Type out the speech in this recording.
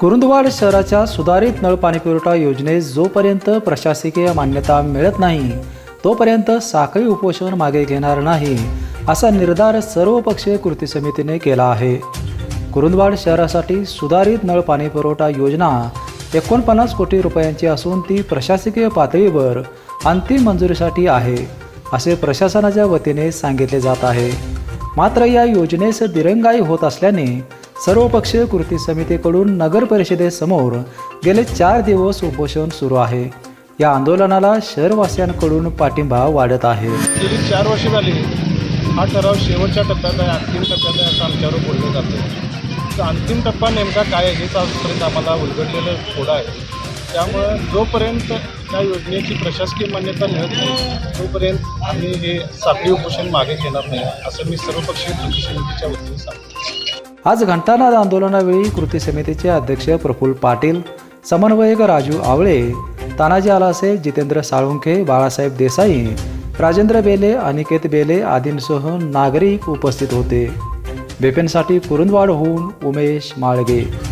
कुरुंदवाड शहराच्या सुधारित नळ पाणीपुरवठा योजनेस जोपर्यंत प्रशासकीय मान्यता मिळत नाही तोपर्यंत साखळी उपोषण मागे घेणार नाही असा निर्धार सर्वपक्षीय कृती समितीने केला आहे. कुरुंदवाड शहरासाठी सुधारित नळ पाणीपुरवठा योजना एकोणपन्नास कोटी रुपयांची असून ती प्रशासकीय पातळीवर अंतिम मंजुरीसाठी आहे असे प्रशासनाच्या वतीने सांगितले जात आहे. मात्र या योजनेस दिरंगाई होत असल्याने सर्वपक्षीय कृती समितीकडून नगर परिषदेसमोर गेले चार दिवस उपोषण सुरू आहे. या आंदोलनाला शहरवासियांकडून पाठिंबा वाढत आहे. गेली चार वर्ष झाली हा ठराव शेवटच्या टप्प्यात आहे अंतिम टप्प्यात आहे असं आमच्यावर बोललं जातं. तर अंतिम टप्पा नेमका काय आहे हेच आजपर्यंत आम्हाला उलगडलेलं थोडं आहे. त्यामुळं जोपर्यंत या योजनेची प्रशासकीय मान्यता मिळत नाही तोपर्यंत आम्ही हे साखळी उपोषण मागे घेणार नाही असं मी सर्वपक्षीय कृती समितीच्या वतीने सांगतो. आज घंटानाद आंदोलनावेळी कृती समितीचे अध्यक्ष प्रफुल्ल पाटील समन्वयक राजू आवळे तानाजी आलासे जितेंद्र साळुंखे बाळासाहेब देसाई राजेंद्र बेले अनिकेत बेले आदींसह नागरिक उपस्थित होते. बेपेनसाठी कुरुंदवाडहून उमेश माळगे.